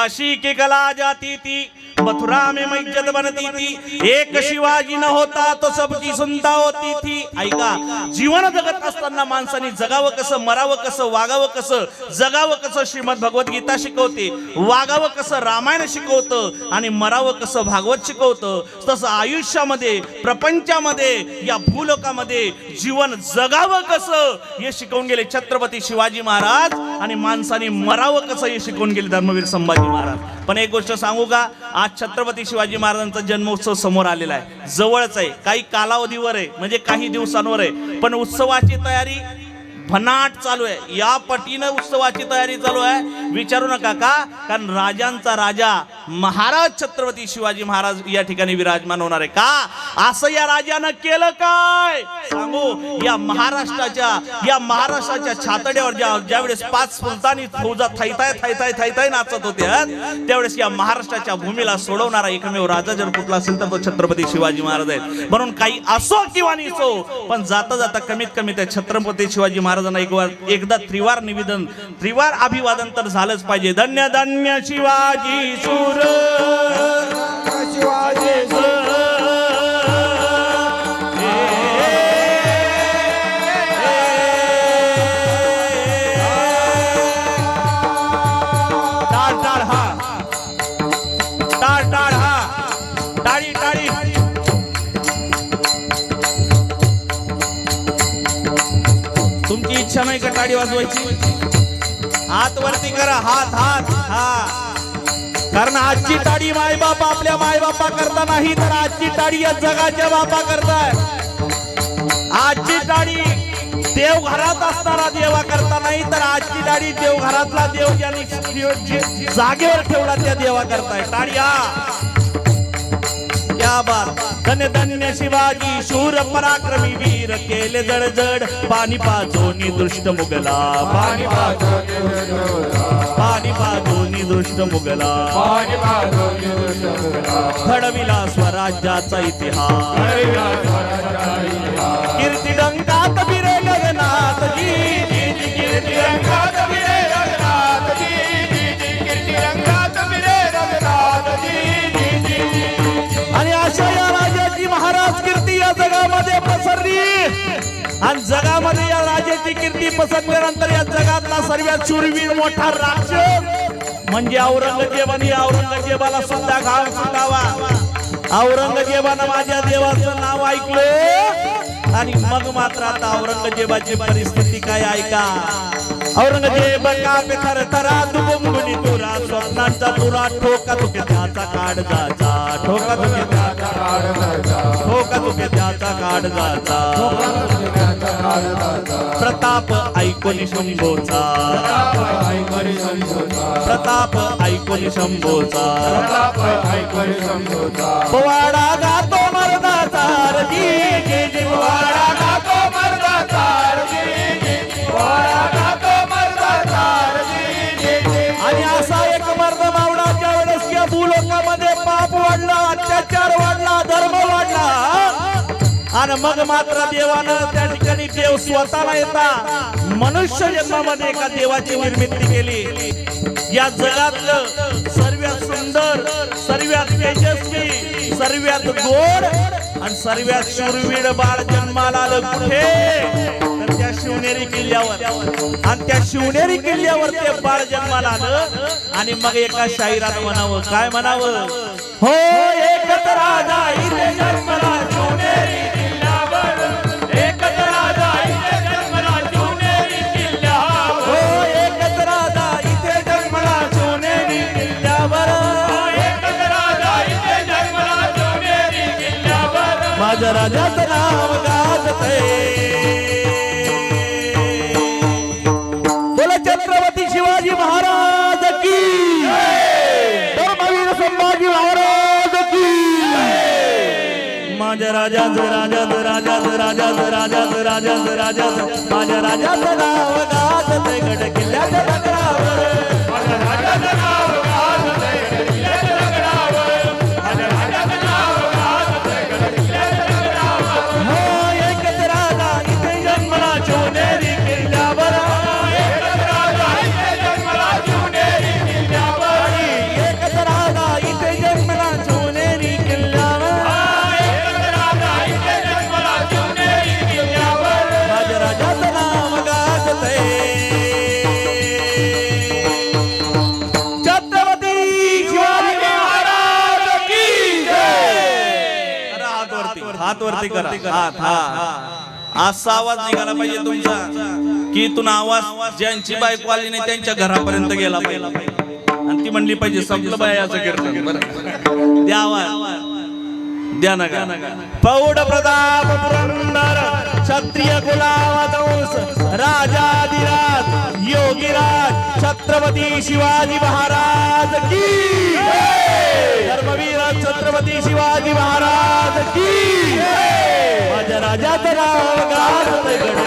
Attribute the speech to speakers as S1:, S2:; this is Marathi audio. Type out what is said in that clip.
S1: काशी की कला जाती थी मथुरा में मज्जत बनती थी एक शिवाजी न होता तो सबकी सुनता होती थी ऐका जीवन जगत असताना माणसाने जगावं कसं मरावं कसं वागावं कसं जगावं कसं श्रीमद भगवत गीता शिकवते वागावं कसं रामायण शिकवतं आणि मरावं कसं भागवत शिकवतं तसं आयुष्यामध्ये प्रपंचामध्ये या भूलोकामध्ये जीवन जगावं कसं हे शिकवून गेले छत्रपती शिवाजी महाराज. आणि माणसाने मरावं कसं हे शिकवून गेले धर्मवीर संभाजी महाराज? पण एक गोष्ट सांगू का? आज छत्रपती शिवाजी महाराजांचा जन्मोत्सव समोर आलेला आहे. जवळच आहे. काही कालावधीवर आहे. म्हणजे काही दिवसांवर आहे. पण उत्सवाची तयारी भनाट चालू आहे. या पटीनं उत्सवाची तयारी चालू आहे. विचारू नका का? कारण राजांचा राजा महाराज छत्रपती शिवाजी महाराज या ठिकाणी विराजमान होणार आहे. का? असं या राजानं केलं काय? सांगू या महाराष्ट्राच्या या महाराष्ट्राच्या छातड्यावर ज्या ज्यावेळेस पाच सुलतानी फौजा थैताय थैताय थैताय नाचत होते त्यावेळेस या महाराष्ट्राच्या भूमीला सोडवणारा एकमेव राजा जर कुठला असेल तर तो छत्रपती शिवाजी महाराज आहेत. म्हणून काही असो किंवा नसो पण जाता जाता कमीत कमी त्या छत्रपती शिवाजी महाराज महाराजांना एक वार एकदा त्रिवार निवेदन त्रिवार अभिवादन तर झालंच पाहिजे. धन्य धन्य शिवाजी सूर. ताडी वाजवायची. हात वरती करा हात हात हा. कारण आजची टाळी मायबाप आपल्या मायबापा करता नाही तर आजची ताडी या जगाच्या बापा करताय. आजची ताडी देव घरात असताना देवा करता नाही तर आजची ताडी देव घरातला देव ज्यांनी जागेवर ठेवला त्या देवा करताय. ताडी हा. क्या बात. धन्य धन्य शिवाजी शूर पराक्रमी वीर केले जडजड पाणी पाजोनी दृष्ट मुगला. पाणी पाणी पाजोनी दृष्ट मुगला. घडविला स्वराज्याचा इतिहास. या कीर्ती पसरल्यानंतर या जगातला सर्वात शूरवीर मोठा राक्षस म्हणजे औरंगजेबाने औरंगजेबाला सुद्धा घाव सुटावा. औरंगजेबानं माझ्या देवाचं नाव ऐकलं. आणि मग मात्र आता औरंगजेबाची परिस्थिती काय ऐका. औरंगजेब कापे थर थरा दुबुंगुनी तुरा स्वप्नांचा तुरा ठोका तुके त्याचा काढ जाचा. ठोका तुके त्याचा ठोका तुके त्याचा काढ जाचा. प्रताप ऐकोनी शंभोचा. प्रताप ऐकोनी शंभोचा. पोवाडा गातो मर्दाचा रजी पोवाडा गातो मर्दाचा पोवाडा गातो मर्दाचा आणि असा एक मर्द मावडाच्या ज्या वेळेस या भूलोकामध्ये पाप वाढला अत्याचार वाढला. आणि मग मात्र देवानं त्या ठिकाणी देव स्वतःला येता. मनुष्य जन्मामध्ये एका देवाची निर्मिती केली. या जगातलं सर्वात सुंदर सर्वात तेजस्वी सर्वात गोड आणि सर्वात शूरवीर बाळ जन्माला आलं कुठे? तर त्या शिवनेरी किल्ल्यावर. आणि त्या शिवनेरी किल्ल्यावर ते बाळ जन्माला आलं आणि मग एका शाहिरात म्हणावं काय म्हणावं? हो एक राजा जन्मला राज माझ्या राजाचं नाव गाजते बोला छत्रपती शिवाजी महाराज की. धर्मवीर संभाजी महाराज की. माझ्या राजाचं राजाचं राजाचं राजाचं राजाचं राजाचं राजाचं माझ्या राजाचं नाव गाजते गड किल्ल्याच्या
S2: हात वरती करा. हात हा. असा आवाज निघाला पाहिजे तुमचा की इथून आवाज ज्यांची बायको आली नाही त्यांच्या घरापर्यंत गेला पाहिजे. आणि ती म्हणली पाहिजे संपलं बायाचं कीर्तन. बरं द्या आवाज. द्या ना गा
S1: पौड प्रताप पुरंदर क्षत्रिय कुलावतंस राजाधिराज योगीराज छत्रपती शिवाजी महाराज की धर्मवीर छत्रपती शिवाजी महाराज की माझ्या राजाचं नाव